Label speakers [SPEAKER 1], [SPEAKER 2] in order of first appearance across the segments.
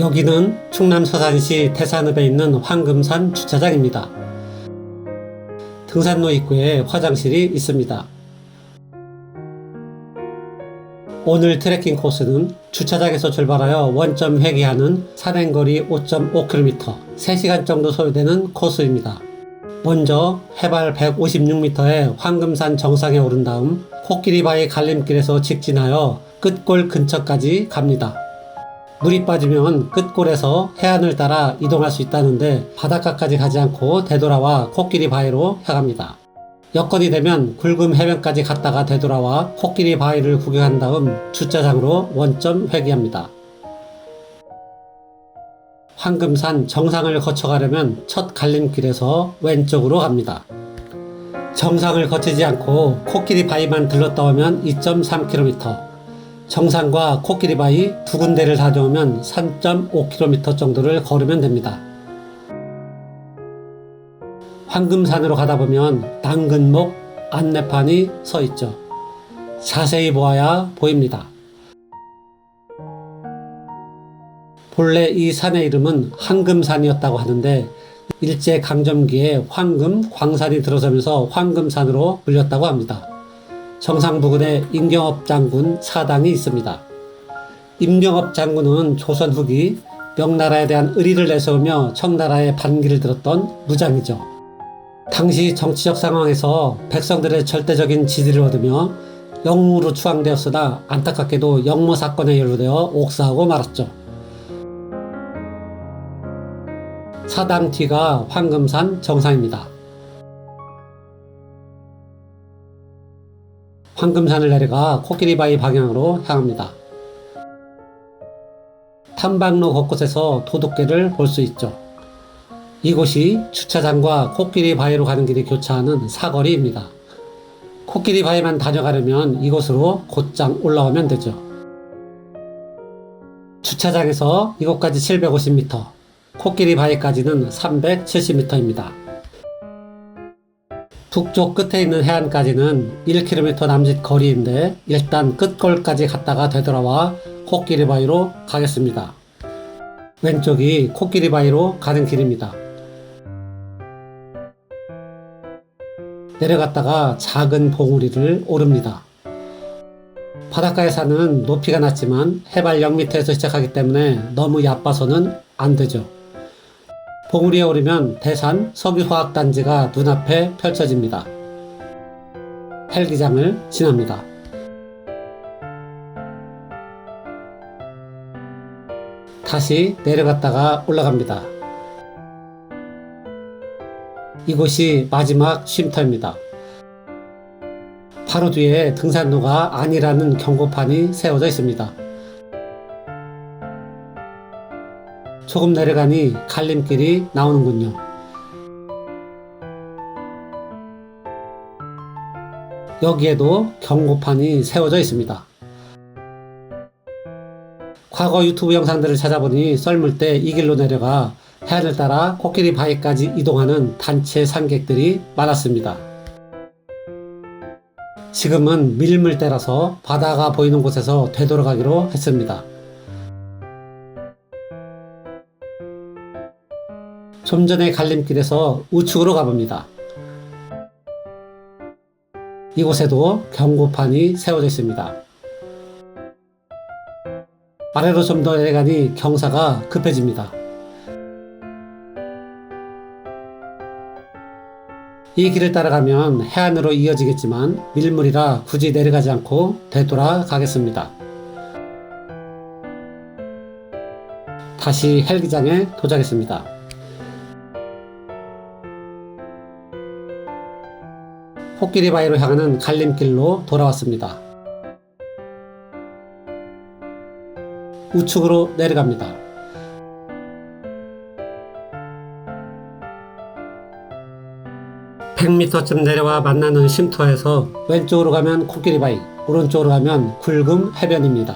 [SPEAKER 1] 여기는 충남 서산시 태산읍에 있는 황금산 주차장입니다. 등산로 입구에 화장실이 있습니다. 오늘 트레킹 코스는 주차장에서 출발하여 원점 회귀하는 산행거리 5.5km, 3시간 정도 소요되는 코스입니다. 먼저 해발 156m의 황금산 정상에 오른 다음 코끼리바위 갈림길에서 직진하여 끝골 근처까지 갑니다. 물이 빠지면 끝골에서 해안을 따라 이동할 수 있다는데 바닷가까지 가지 않고 되돌아와 코끼리 바위로 향합니다. 여건이 되면 굵음 해변까지 갔다가 되돌아와 코끼리 바위를 구경한 다음 주차장으로 원점 회귀합니다. 황금산 정상을 거쳐가려면 첫 갈림길에서 왼쪽으로 갑니다. 정상을 거치지 않고 코끼리 바위만 들렀다 오면 2.3km, 정상과 코끼리바위 두 군데를 다녀오면 3.5km 정도를 걸으면 됩니다. 황금산으로 가다 보면 당근목 안내판이 서 있죠. 자세히 보아야 보입니다. 본래 이 산의 이름은 황금산이었다고 하는데 일제 강점기에 황금 광산이 들어서면서 황금산으로 불렸다고 합니다. 정상 부근에 임경업 장군 사당이 있습니다. 임경업 장군은 조선 후기 명나라에 대한 의리를 내세우며 청나라의 반기를 들었던 무장이죠. 당시 정치적 상황에서 백성들의 절대적인 지지를 얻으며 영웅으로 추앙되었으나 안타깝게도 영모 사건에 연루되어 옥사하고 말았죠. 사당 뒤가 황금산 정상입니다. 황금산을 내려가 코끼리 바위 방향으로 향합니다. 탐방로 곳곳에서 도둑개를 볼 수 있죠. 이곳이 주차장과 코끼리 바위로 가는 길이 교차하는 사거리입니다. 코끼리 바위만 다녀가려면 이곳으로 곧장 올라오면 되죠. 주차장에서 이곳까지 750m, 코끼리 바위까지는 370m입니다. 북쪽 끝에 있는 해안까지는 1km 남짓 거리인데 일단 끝골까지 갔다가 되돌아와 코끼리 바위로 가겠습니다. 왼쪽이 코끼리 바위로 가는 길입니다. 내려갔다가 작은 봉우리를 오릅니다. 바닷가에 사는 높이가 낮지만 해발 0m에서 시작하기 때문에 너무 얕봐서는 안 되죠. 봉우리에 오르면 대산 석유화학단지가 눈앞에 펼쳐집니다. 헬기장을 지납니다. 다시 내려갔다가 올라갑니다. 이곳이 마지막 쉼터입니다. 바로 뒤에 등산로가 아니라는 경고판이 세워져 있습니다. 조금 내려가니 갈림길이 나오는군요. 여기에도 경고판이 세워져 있습니다. 과거 유튜브 영상들을 찾아보니 썰물 때 이 길로 내려가 해안을 따라 코끼리 바위까지 이동하는 단체 산객들이 많았습니다. 지금은 밀물 때라서 바다가 보이는 곳에서 되돌아가기로 했습니다. 좀 전에 갈림길에서 우측으로 가봅니다. 이곳에도 경고판이 세워져 있습니다. 아래로 좀 더 내려가니 경사가 급해집니다. 이 길을 따라가면 해안으로 이어지겠지만 밀물이라 굳이 내려가지 않고 되돌아 가겠습니다. 다시 헬기장에 도착했습니다. 코끼리 바위로 향하는 갈림길로 돌아왔습니다. 우측으로 내려갑니다. (100m쯤) 내려와 만나는 쉼터에서 왼쪽으로 가면 코끼리 바위 오른쪽으로 가면 굵음 해변입니다.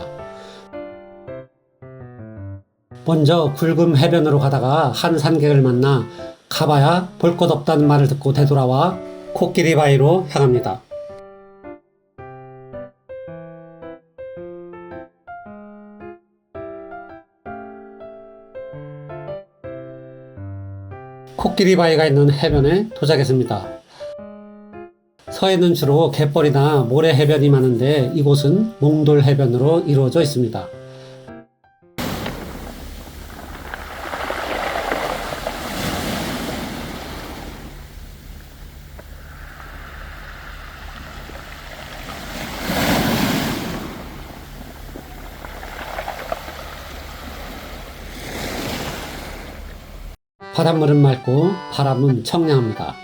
[SPEAKER 1] 먼저 굵음 해변으로 가다가 한 산객을 만나 가봐야 볼 것 없다는 말을 듣고 되돌아와 코끼리 바위로 향합니다. 코끼리 바위가 있는 해변에 도착했습니다. 서해는 주로 갯벌이나 모래 해변이 많은데 이곳은 몽돌 해변으로 이루어져 있습니다. 바닷물은 맑고 바람은 청량합니다.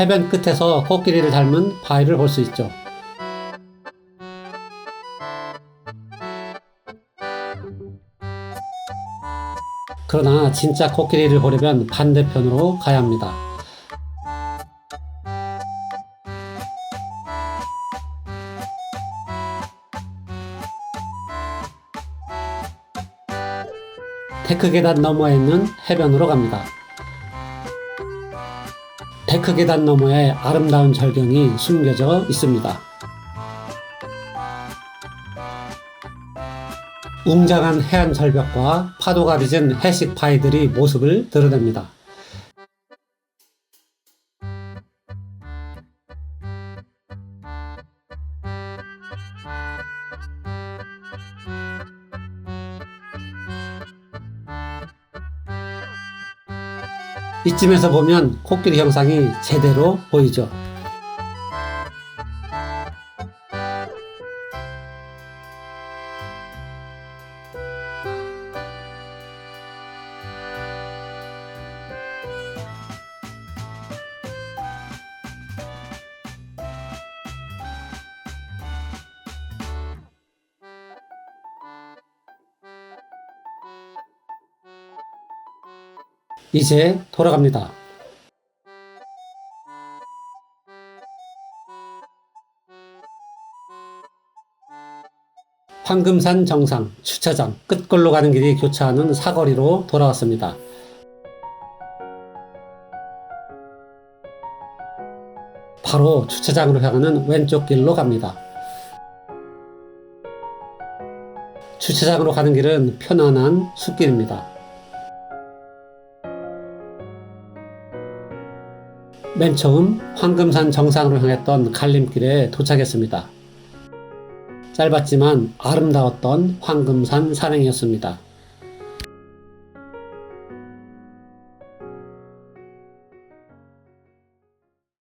[SPEAKER 1] 해변 끝에서 코끼리를 닮은 바위를 볼 수 있죠. 그러나 진짜 코끼리를 보려면 반대편으로 가야 합니다. 데크 계단 너머에 있는 해변으로 갑니다. 데크 계단 너머에 아름다운 절경이 숨겨져 있습니다. 웅장한 해안 절벽과 파도가 빚은 해식 바위들이 모습을 드러냅니다. 이쯤에서 보면 코끼리 형상이 제대로 보이죠. 이제 돌아갑니다. 황금산 정상 주차장 끝걸로 가는 길이 교차하는 사거리로 돌아왔습니다. 바로 주차장으로 향하는 왼쪽 길로 갑니다. 주차장으로 가는 길은 편안한 숲길입니다. 맨 처음 황금산 정상으로 향했던 갈림길에 도착했습니다. 짧았지만 아름다웠던 황금산 산행이었습니다.